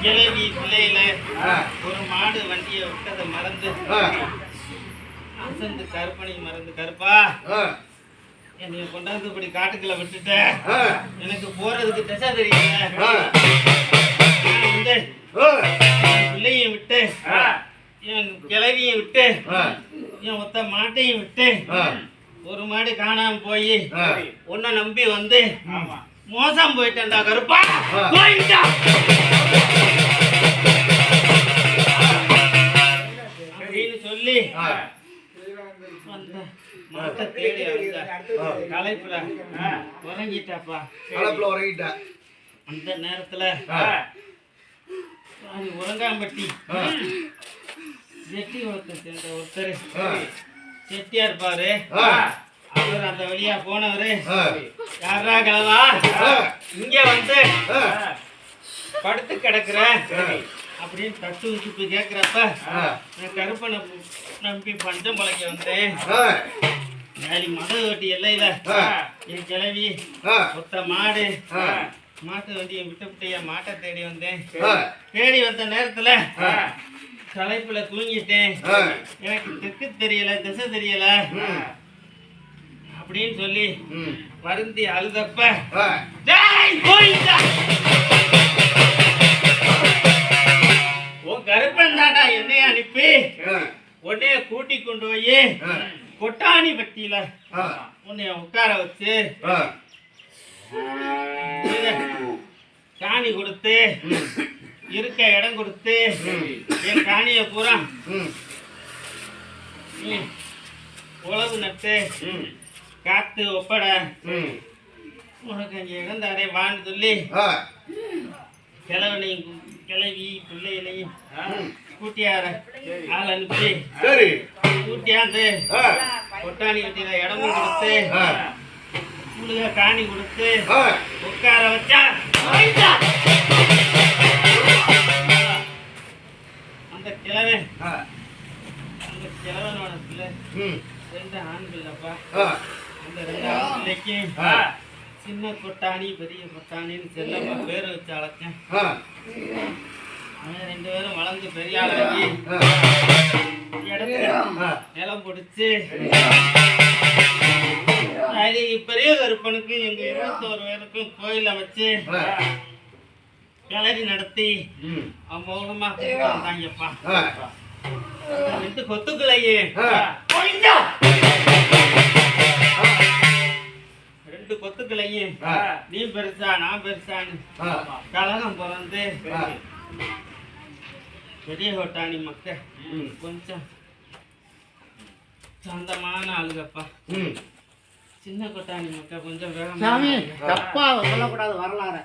கிழவே பிள்ளையில ஒரு மாடு வண்டியை விட்டதை மறந்து அசந்து கருப்பணி மறந்து கருப்பா என்னைய கொண்டாந்து இப்படி காட்டுக்குள்ள விட்டுட்ட எனக்கு போறதுக்கு திசை தெரியல. பிள்ளையும் விட்டு என் கிழவியும் விட்டு என் ஒத்த மாட்டையும் விட்டு ஒரு மாடு காணாம போய். உன்னை நம்பி வந்து மோசம் போயிட்டேன்டா கருப்பா. போயிட்டா. அப்படின்னு சொல்லி மாட்டை தேடி களைப்புல உறங்கிட்டாப்பா. உறங்கிட்ட. அந்த நேரத்துல அது உறங்காம்பட்டி. செட்டி குளத்தை சேர்ந்த ஒருத்தர். செட்டியா இருப்பாரு அவர் அந்த வழியா போனவரு யாரா கிழவா. இங்க வந்து படுத்து கிடக்குற. அப்படின்னு தட்டு வச்சுட்டு கேக்குறப்ப. நான் கருப்பனை நம்பி பஞ்சம் பழைக்க வந்தேன் மத வெட்டி எல்லையில. என் கிளவி ஆ, ஒத்த மாடு. மாட்டு வண்டியை விட்டு விட்டு மாட்டை தேடி வந்தேன் தேடி வந்த நேரத்துல. தலைப்புல தூங்கிட்டேன். எனக்கு தெற்கு தெரியல திசை தெரியல அப்படின்னு சொல்லி வருந்தி அழுதப்ப. உன் கருப்பன் தாண்டா என்னைய அனுப்பி. உன்னைய கூட்டி கொண்டு போய். கொட்டாணி பட்டியில ஆ, உன்னைய உட்கார வச்சு காணி கொடுத்து இருக்க இடம் கொடுத்து என் காணிய பூரா உழவு நட்டு காத்து ஒப்பட. உனக்கு அங்கே இடம் தாரே வான்னு சொல்லி. கிழவனையும் கிழவி பிள்ளைகளையும். கூட்டியார ஆள் அனுப்பி. சரி. கூட்டியாந்து கொட்டாணி வட்டியில இடமும் கொடுத்து முழுக காணி கொடுத்து. உட்கார வச்சா. அந்த கிழவன் அந்த கிழவனோட பிள்ளை. ரெண்டு ஆண் பிள்ளைப்பா பிள்ளைக்கு. சின்ன கொட்டாணி பெரிய கொட்டாணின்னு செல்லப்பா பேர் வச்சு அழைச்சேன். அவன் ரெண்டு பேரும் வளர்ந்து பெரிய ஆளாகி. நிலம் பிடிச்சு அது பெரிய கருப்பனுக்கு எங்க இருபத்தோரு பேருக்கும் கோயில் அமைச்சு. கிளறி நடத்தி அமோகமா வந்தாங்கப்பா. ரெண்டு கொத்துக்களையே ரெண்டு கொத்துக்களையும். நீ பெருசா நான் பெருசான்னு. கலகம் பிறந்து. பெரிய கொட்டாணி மக்க. கொஞ்சம் சொந்தமான ஆளுகப்பா. சின்ன கொட்டாணி மக்க கொஞ்சம் வேகமா சாமி தப்பா சொல்லக்கூடாது வரலாறு